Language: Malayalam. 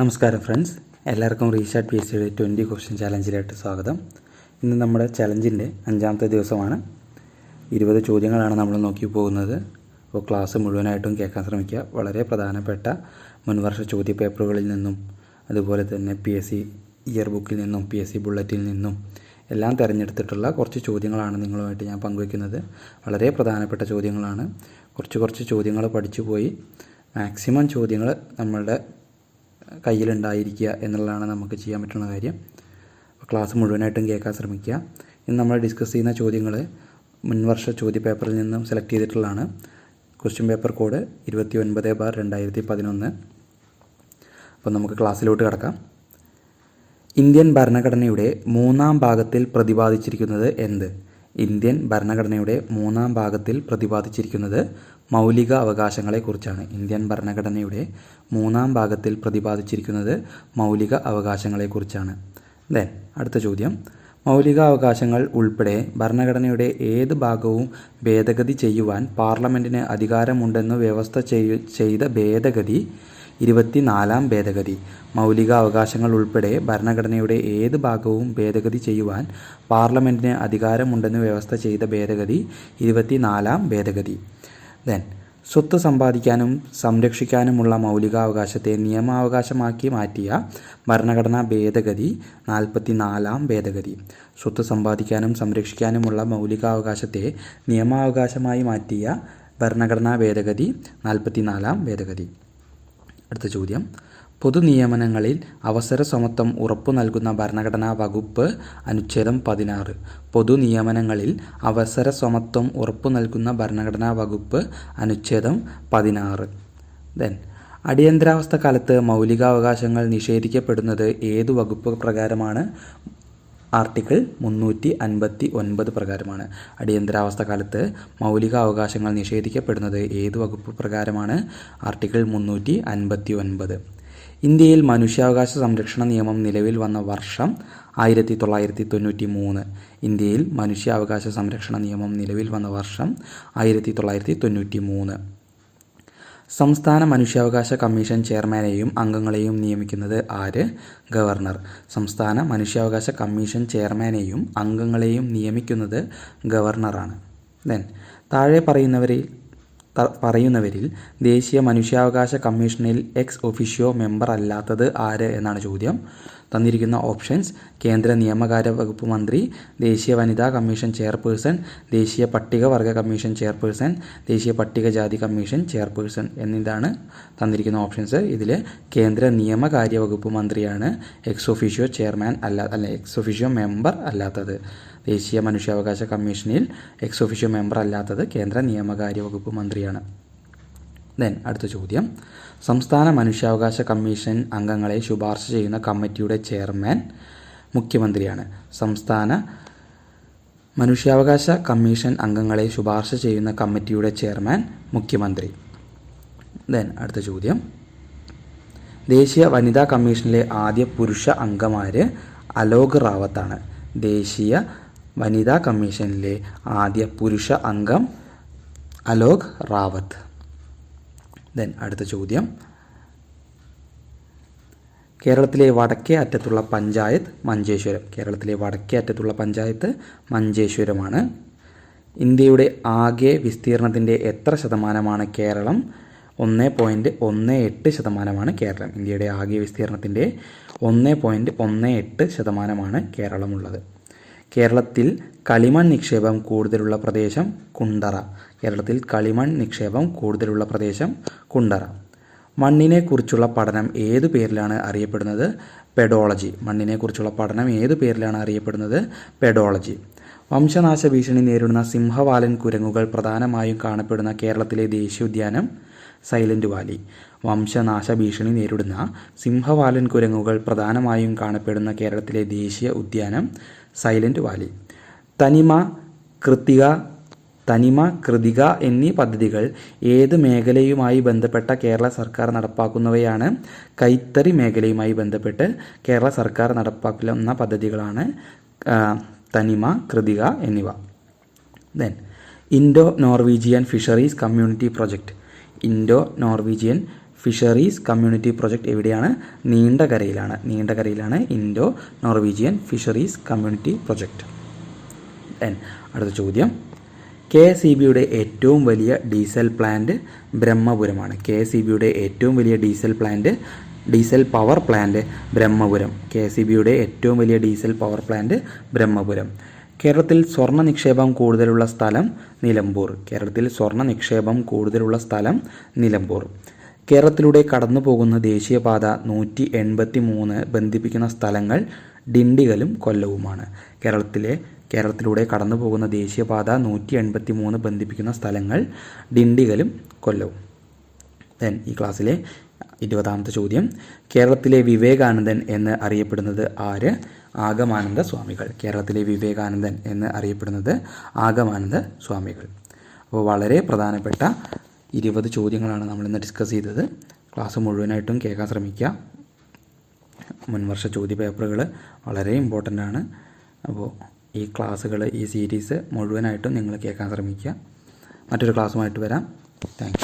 നമസ്കാരം ഫ്രണ്ട്സ്. എല്ലാവർക്കും റീഷാർട്ട് പി എസ് സിയുടെ ട്വന്റി ക്വസ്റ്റ്യൻ ചാലഞ്ചിലായിട്ട് സ്വാഗതം. ഇന്ന് നമ്മുടെ ചലഞ്ചിന്റെ അഞ്ചാമത്തെ ദിവസമാണ്. ഇരുപത് ചോദ്യങ്ങളാണ് നമ്മൾ നോക്കി പോകുന്നത്. അപ്പോൾ ക്ലാസ് മുഴുവനായിട്ടും കേൾക്കാൻ ശ്രമിക്കുക. വളരെ പ്രധാനപ്പെട്ട മുൻവർഷ ചോദ്യ പേപ്പറുകളിൽ നിന്നും അതുപോലെ തന്നെ പി എസ് സി ഇയർ ബുക്കിൽ നിന്നും പി എസ് സി ബുള്ളറ്റിൽ നിന്നും എല്ലാം തിരഞ്ഞെടുത്തിട്ടുള്ള കുറച്ച് ചോദ്യങ്ങളാണ് നിങ്ങളുമായിട്ട് ഞാൻ പങ്കുവയ്ക്കുന്നത് വളരെ പ്രധാനപ്പെട്ട ചോദ്യങ്ങളാണ്. കുറച്ച് കുറച്ച് ചോദ്യങ്ങൾ പഠിച്ചു പോയി. മാക്സിമം ചോദ്യങ്ങൾ നമ്മളുടെ കയ്യിലുണ്ടായിരിക്കുക എന്നുള്ളതാണ് നമുക്ക് ചെയ്യാൻ പറ്റുന്ന കാര്യം. ക്ലാസ് മുഴുവനായിട്ടും കേൾക്കാൻ ശ്രമിക്കുക. ഇന്ന് നമ്മൾ ഡിസ്കസ് ചെയ്യുന്ന ചോദ്യങ്ങൾ മുൻവർഷ ചോദ്യ പേപ്പറിൽ നിന്നും സെലക്ട് ചെയ്തിട്ടുള്ളതാണ്. ക്വസ്റ്റ്യൻ പേപ്പർ കോഡ് ഇരുപത്തി ഒൻപത് ബാർ രണ്ടായിരത്തി പതിനൊന്ന് അപ്പോൾ നമുക്ക് ക്ലാസ്സിലോട്ട് കിടക്കാം. ഇന്ത്യൻ ഭരണഘടനയുടെ മൂന്നാം ഭാഗത്തിൽ പ്രതിപാദിച്ചിരിക്കുന്നത് എന്ത്? ഇന്ത്യൻ ഭരണഘടനയുടെ മൂന്നാം ഭാഗത്തിൽ പ്രതിപാദിച്ചിരിക്കുന്നത് മൗലിക അവകാശങ്ങളെക്കുറിച്ചാണ് ഇന്ത്യൻ ഭരണഘടനയുടെ മൂന്നാം ഭാഗത്തിൽ പ്രതിപാദിച്ചിരിക്കുന്നത് മൗലിക അവകാശങ്ങളെക്കുറിച്ചാണ് ദെൻ അടുത്ത ചോദ്യം. മൗലിക അവകാശങ്ങൾ ഉൾപ്പെടെ ഭരണഘടനയുടെ ഏത് ഭാഗവും ഭേദഗതി ചെയ്യുവാൻ പാർലമെന്റിന് അധികാരമുണ്ടെന്ന് വ്യവസ്ഥ ചെയ്ത ഭേദഗതി ഇരുപത്തിനാലാം ഭേദഗതി. മൗലിക അവകാശങ്ങൾ ഉൾപ്പെടെ ഭരണഘടനയുടെ ഏത് ഭാഗവും ഭേദഗതി ചെയ്യുവാൻ പാർലമെന്റിന് അധികാരമുണ്ടെന്ന് വ്യവസ്ഥ ചെയ്ത ഭേദഗതി ഇരുപത്തിനാലാം ഭേദഗതി. ദെൻ സ്വത്ത് സമ്പാദിക്കാനും സംരക്ഷിക്കാനുമുള്ള മൗലികാവകാശത്തെ നിയമാവകാശമാക്കി മാറ്റിയ ഭരണഘടനാ ഭേദഗതി നാൽപ്പത്തിനാലാം ഭേദഗതി. സ്വത്ത് സമ്പാദിക്കാനും സംരക്ഷിക്കാനുമുള്ള മൗലികാവകാശത്തെ നിയമാവകാശമായി മാറ്റിയ ഭരണഘടനാ ഭേദഗതി നാൽപ്പത്തിനാലാം ഭേദഗതി. അടുത്ത ചോദ്യം. പൊതുനിയമനങ്ങളിൽ അവസര സമത്വം ഉറപ്പു നൽകുന്ന ഭരണഘടനാ വകുപ്പ് അനുച്ഛേദം പതിനാറ്. പൊതുനിയമനങ്ങളിൽ അവസര സമത്വം ഉറപ്പു നൽകുന്ന ഭരണഘടനാ വകുപ്പ് അനുച്ഛേദം പതിനാറ്. ദെൻ അടിയന്തരാവസ്ഥ കാലത്ത് മൗലികാവകാശങ്ങൾ നിഷേധിക്കപ്പെടുന്നത് ഏതു വകുപ്പ് പ്രകാരമാണ്? ആർട്ടിക്കിൾ മുന്നൂറ്റി അൻപത്തി ഒൻപത് പ്രകാരമാണ്. അടിയന്തരാവസ്ഥ കാലത്ത് മൗലിക അവകാശങ്ങൾ നിഷേധിക്കപ്പെടുന്നത് ഏത് വകുപ്പ് പ്രകാരമാണ്? ആർട്ടിക്കിൾ മുന്നൂറ്റി അൻപത്തി ഒൻപത് ഇന്ത്യയിൽ മനുഷ്യാവകാശ സംരക്ഷണ നിയമം നിലവിൽ വന്ന വർഷം ആയിരത്തി തൊള്ളായിരത്തി തൊണ്ണൂറ്റി മൂന്ന് ഇന്ത്യയിൽ മനുഷ്യാവകാശ സംരക്ഷണ നിയമം നിലവിൽ വന്ന വർഷം ആയിരത്തി തൊള്ളായിരത്തി തൊണ്ണൂറ്റി മൂന്ന് സംസ്ഥാന മനുഷ്യാവകാശ കമ്മീഷൻ ചെയർമാനെയും അംഗങ്ങളെയും നിയമിക്കുന്നത് ആര്? ഗവർണർ. സംസ്ഥാന മനുഷ്യാവകാശ കമ്മീഷൻ ചെയർമാനെയും അംഗങ്ങളെയും നിയമിക്കുന്നത് ഗവർണറാണ്. ദെൻ താഴെ പറയുന്നവരിൽ പറയുന്നവരിൽ ദേശീയ മനുഷ്യാവകാശ കമ്മീഷനിൽ എക്സ് ഒഫീഷ്യോ മെമ്പർ അല്ലാത്തത് ആര് എന്നാണ് ചോദ്യം. തന്നിരിക്കുന്ന ഓപ്ഷൻസ് കേന്ദ്ര നിയമകാര്യ വകുപ്പ് മന്ത്രി ദേശീയ വനിതാ കമ്മീഷൻ ചെയർപേഴ്സൺ ദേശീയ പട്ടികവർഗ കമ്മീഷൻ ചെയർപേഴ്സൺ ദേശീയ പട്ടികജാതി കമ്മീഷൻ ചെയർപേഴ്സൺ എന്നിതാണ് തന്നിരിക്കുന്ന ഓപ്ഷൻസ് ഇതിൽ കേന്ദ്ര നിയമകാര്യ വകുപ്പ് മന്ത്രിയാണ് എക്സ് ഒഫീഷ്യോ ചെയർമാൻ അല്ല അല്ല എക്സ് ഒഫീഷ്യോ മെമ്പർ അല്ലാത്തത്. ദേശീയ മനുഷ്യാവകാശ കമ്മീഷനിൽ എക്സ് ഒഫീഷ്യോ മെമ്പർ അല്ലാത്തത് കേന്ദ്ര നിയമകാര്യ വകുപ്പ് മന്ത്രിയാണ്. ദെൻ അടുത്ത ചോദ്യം. സംസ്ഥാന മനുഷ്യാവകാശ കമ്മീഷൻ അംഗങ്ങളെ ശുപാർശ ചെയ്യുന്ന കമ്മിറ്റിയുടെ ചെയർമാൻ മുഖ്യമന്ത്രിയാണ്. സംസ്ഥാന മനുഷ്യാവകാശ കമ്മീഷൻ അംഗങ്ങളെ ശുപാർശ ചെയ്യുന്ന കമ്മിറ്റിയുടെ ചെയർമാൻ മുഖ്യമന്ത്രി. ദെൻ അടുത്ത ചോദ്യം. ദേശീയ വനിതാ കമ്മീഷനിലെ ആദ്യ പുരുഷ അംഗമാര് അലോക് റാവത്താണ്. ദേശീയ വനിതാ കമ്മീഷനിലെ ആദ്യ പുരുഷ അംഗം അലോക് റാവത്ത്. ദെൻ അടുത്ത ചോദ്യം. കേരളത്തിലെ വടക്കേ അറ്റത്തുള്ള പഞ്ചായത്ത് മഞ്ചേശ്വരം. കേരളത്തിലെ വടക്കേ അറ്റത്തുള്ള പഞ്ചായത്ത് മഞ്ചേശ്വരമാണ്. ഇന്ത്യയുടെ ആകെ വിസ്തീർണത്തിന്റെ എത്ര ശതമാനമാണ് കേരളം? ഒന്ന് പോയിന്റ് ഒന്ന് എട്ട് ശതമാനമാണ് കേരളം. ഇന്ത്യയുടെ ആകെ വിസ്തീർണത്തിന്റെ ഒന്ന് പോയിന്റ് ഒന്ന് എട്ട് ശതമാനമാണ് കേരളമുള്ളത്. കേരളത്തിൽ കളിമൺ നിക്ഷേപം കൂടുതലുള്ള പ്രദേശം കുണ്ടറ. കേരളത്തിൽ കളിമൺ നിക്ഷേപം കൂടുതലുള്ള പ്രദേശം കുണ്ടറ. മണ്ണിനെക്കുറിച്ചുള്ള പഠനം ഏതു പേരിലാണ് അറിയപ്പെടുന്നത്? പെഡോളജി. മണ്ണിനെക്കുറിച്ചുള്ള പഠനം ഏതു പേരിലാണ് അറിയപ്പെടുന്നത്? പെഡോളജി. വംശനാശ ഭീഷണി നേരിടുന്ന സിംഹവാലൻ കുരങ്ങുകൾ പ്രധാനമായും കാണപ്പെടുന്ന കേരളത്തിലെ ദേശീയോദ്യാനം സൈലന്റ് വാലി. വംശനാശ ഭീഷണി നേരിടുന്ന സിംഹവാലൻ കുരങ്ങുകൾ പ്രധാനമായും കാണപ്പെടുന്ന കേരളത്തിലെ ദേശീയ ഉദ്യാനം സൈലന്റ് വാലി തനിമ കൃത്തിക തനിമ കൃതിക എന്നീ പദ്ധതികൾ ഏത് മേഖലയുമായി ബന്ധപ്പെട്ട കേരള സർക്കാർ നടപ്പാക്കുന്നവയാണ്? കൈത്തറി മേഖലയുമായി ബന്ധപ്പെട്ട് കേരള സർക്കാർ നടപ്പാക്കുന്ന പദ്ധതികളാണ് തനിമ കൃതിക എന്നിവ. Then Indo Norwegian fisheries community project Indo Norwegian fisheries community project എവിടെയാണ്? നീണ്ടകരയിലാണ്. നീണ്ടകരയിലാണ് Indo Norwegian fisheries community project N അടുത്ത ചോദ്യം. കെ ഇ ബിയുടെ ഏറ്റവും വലിയ ഡീസൽ പ്ലാന്റ് ബ്രഹ്മപുരമാണ്. കെ ഇ ബിയുടെ ഏറ്റവും വലിയ diesel plant diesel power plant Brahmapuram. K E ബിയുടെ ഏറ്റവും വലിയ ഡീസൽ പവർ പ്ലാന്റ് ബ്രഹ്മപുരം. കേരളത്തിൽ സ്വർണ നിക്ഷേപം കൂടുതലുള്ള സ്ഥലം നിലമ്പൂർ. കേരളത്തിൽ സ്വർണ നിക്ഷേപം കൂടുതലുള്ള സ്ഥലം നിലമ്പൂർ. കേരളത്തിലൂടെ കടന്നു പോകുന്ന ദേശീയപാത നൂറ്റി എൺപത്തി മൂന്ന് ബന്ധിപ്പിക്കുന്ന സ്ഥലങ്ങൾ ഡിണ്ടിഗലും കൊല്ലവുമാണ്. കേരളത്തിലെ കേരളത്തിലൂടെ കടന്നു പോകുന്ന ദേശീയപാത നൂറ്റി എൺപത്തി മൂന്ന് ബന്ധിപ്പിക്കുന്ന സ്ഥലങ്ങൾ ഡിണ്ടിഗലും കൊല്ലവും. ദെൻ ഈ ക്ലാസ്സിലെ ഇരുപതാമത്തെ ചോദ്യം. കേരളത്തിലെ വിവേകാനന്ദൻ എന്ന് അറിയപ്പെടുന്നത് ആര്? ആഗമാനന്ദ സ്വാമികൾ. കേരളത്തിലെ വിവേകാനന്ദൻ എന്ന് അറിയപ്പെടുന്നത് ആഗമാനന്ദ സ്വാമികൾ. അപ്പോൾ വളരെ പ്രധാനപ്പെട്ട ഇരുപത് ചോദ്യങ്ങളാണ് നമ്മളിന്ന് ഡിസ്കസ് ചെയ്തത്. ക്ലാസ് മുഴുവനായിട്ടും കേൾക്കാൻ ശ്രമിക്കുക മുൻവർഷ ചോദ്യ പേപ്പറുകൾ വളരെ ഇമ്പോർട്ടന്റ് ആണ്. അപ്പോൾ ഈ ക്ലാസ്സുകൾ ഈ സീരീസ് മുഴുവനായിട്ടും നിങ്ങൾ കേൾക്കാൻ ശ്രമിക്കുക മറ്റൊരു ക്ലാസ്സുമായിട്ട് വരാം. താങ്ക്